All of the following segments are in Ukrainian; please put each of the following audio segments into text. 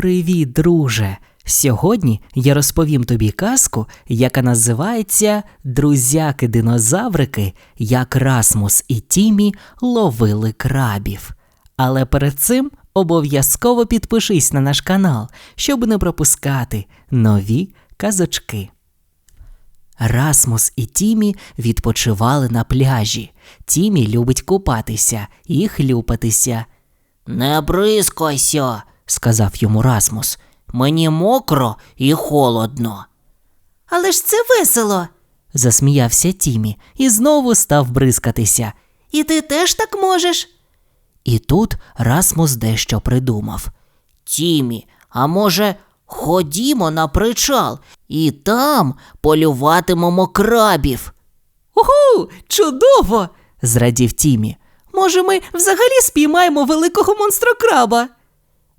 Привіт, друже! Сьогодні я розповім тобі казку, яка називається Друзяки-динозаврики, як Расмус і Тімі ловили крабів. Але перед цим обов'язково підпишись на наш канал, щоб не пропускати нові казочки. Расмус і Тімі відпочивали на пляжі. Тімі любить купатися і хлюпатися. Не бризкайся, сказав йому Расмус. мені мокро і холодно. Але ж це весело. Засміявся Тімі і знову став бризкатися. І ти теж так можеш. І тут Расмус дещо придумав. Тімі, а може, ходімо на причал і там полюватимемо крабів. Угу, чудово! Зрадів Тімі. Може, ми взагалі спіймаємо великого монстрокраба?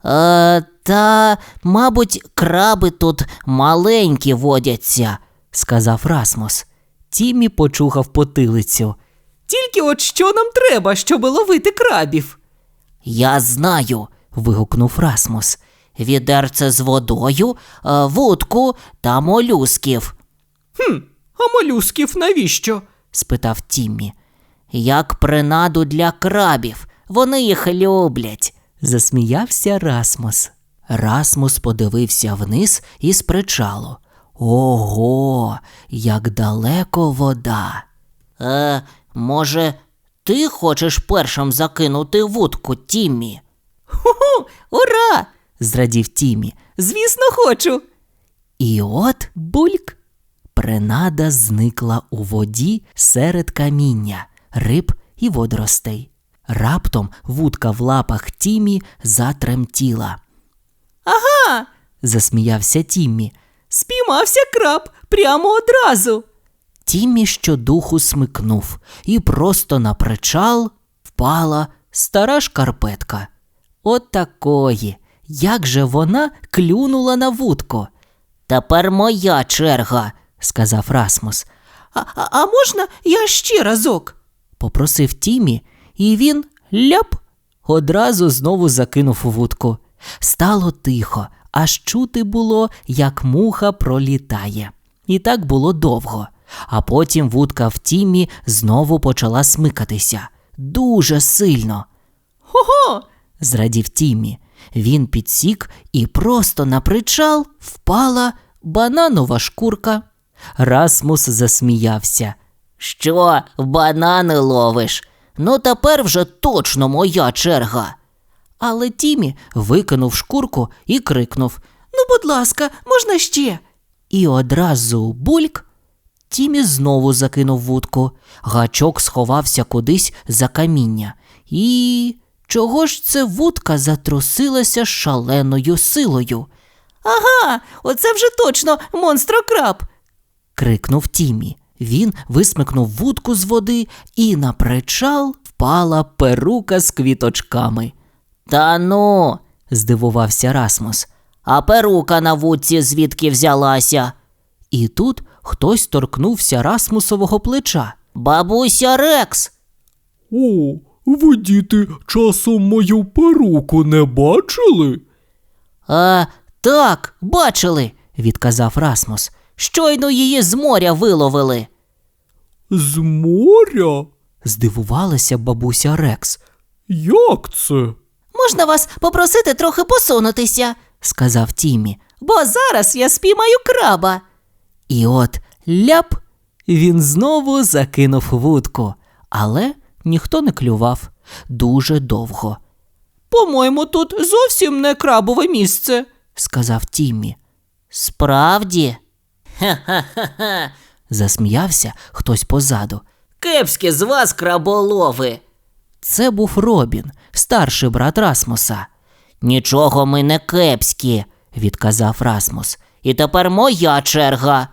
Е, та, мабуть, краби тут маленькі водяться. сказав Расмус. Тімі почухав потилицю. Тільки от що нам треба, щоб ловити крабів? Я знаю. вигукнув Расмус. Відерце з водою, е, вудку та молюсків. А молюсків навіщо? спитав Тіммі. Як принаду для крабів. Вони їх люблять. Засміявся Расмус. Расмус подивився вниз із причалу. Ого, як далеко вода. Е, може, ти хочеш першим закинути вудку, Тіммі? Ху-ху, ура! зрадів Тімі. Звісно, хочу. І от бульк. Принада зникла у воді серед каміння, риб і водоростей. Раптом вудка в лапах Тімі затремтіла. Ага, Засміявся Тіммі. спіймався краб прямо одразу. Тіммі щодуху смикнув, і просто на причал впала стара шкарпетка. От такої. Як же вона клюнула на вудку, Тепер моя черга. сказав Расмус. А, а, а можна я ще разок? Попросив Тімі, і він ляп одразу знову закинув у вудку. Стало тихо, аж чути було, як муха пролітає. І так було довго. А потім вудка в Тімі знову почала смикатися. Дуже сильно. Хо-хо! зрадів Тімі. Він підсік і просто на причал впала бананова шкурка. Расмус засміявся. Що, банани ловиш? Ну тепер вже точно моя черга. Але Тімі викинув шкурку і крикнув. Ну, будь ласка, можна ще? І одразу бульк. Тімі знову закинув вудку. Гачок сховався кудись за каміння. І чого ж це вудка затрусилася шаленою силою? Ага, оце вже точно монстрокраб. крикнув Тімі. Він висмикнув вудку з води, і на причал впала перука з квіточками. Та ну, Здивувався Расмус. а перука на вудці звідки взялася? І тут хтось торкнувся Расмусового плеча. Бабуся Рекс. О, ви діти часом мою перуку не бачили? А, так, бачили. відказав Расмус. Щойно її з моря виловили. З моря? Здивувалася бабуся Рекс, Як це? Можна вас попросити трохи посунутися, сказав Тімі. бо зараз я спіймаю краба. І от ляп, він знову закинув вудку, але ніхто не клював дуже довго, По-моєму, тут зовсім не крабове місце. сказав Тімі. Справді? Засміявся хтось позаду. Кепські з вас краболови. Це був Робін, старший брат Расмуса, Нічого ми не кепські, відказав Расмус. і тепер моя черга.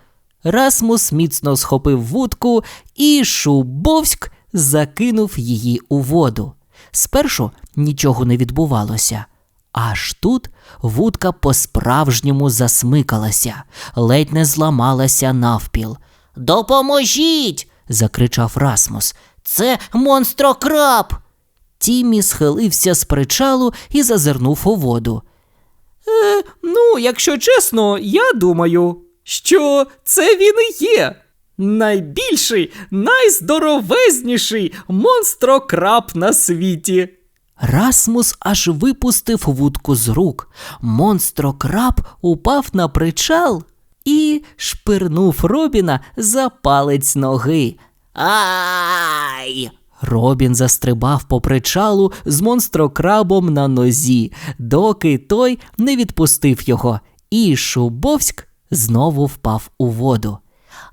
Расмус міцно схопив вудку і шубовськ закинув її у воду. Спершу нічого не відбувалося. Аж тут вудка по-справжньому засмикалася, ледь не зламалася навпіл. Допоможіть! закричав Расмус. Це монстрокраб. Тіммі схилився з причалу і зазирнув у воду. Е, Ну, якщо чесно, я думаю, що це він і є. Найбільший, найздоровезніший монстрокраб на світі. Расмус аж випустив вудку з рук. Монстрокраб упав на причал і шпирнув Робіна за палець ноги. Ай! Робін застрибав по причалу з монстрокрабом на нозі, доки той не відпустив його, і Шубовськ знову впав у воду.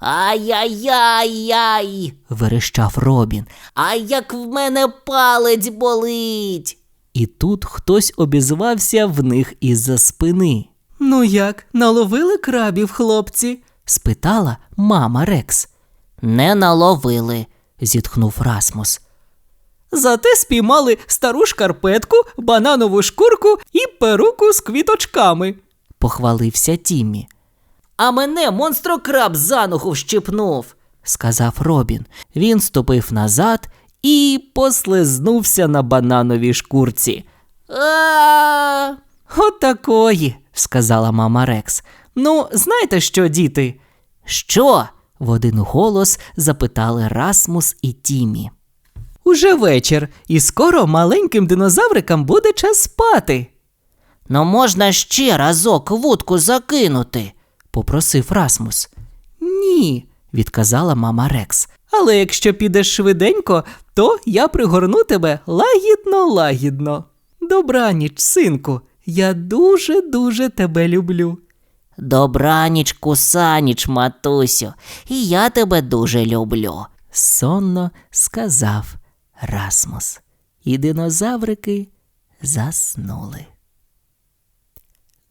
Ай-яй-яй-яй! Верещав Робін. А як в мене палець болить. І тут хтось обізвався в них із-за спини. Ну як, наловили крабів, хлопці? Спитала мама Рекс. Не наловили. Зітхнув Расмус. Зате спіймали стару шкарпетку, бананову шкурку і перуку з квіточками. Похвалився Тіммі. А мене монстрокраб за ногу вщипнув. сказав Робін. Він ступив назад і послизнувся на банановій шкурці. А! Отакої. сказала мама Рекс. Ну, знаєте що, діти? Що? в один голос запитали Расмус і Тімі. Уже вечір, і скоро маленьким динозаврикам буде час спати. Ну можна ще разок вудку закинути. Попросив Расмус. Ні. Відказала мама Рекс. Але якщо підеш швиденько, то я пригорну тебе лагідно, лагідно. Добраніч, синку, я дуже-дуже тебе люблю. Добраніч, кусаніч, матусю, і я тебе дуже люблю. сонно сказав Расмус. І динозаврики заснули.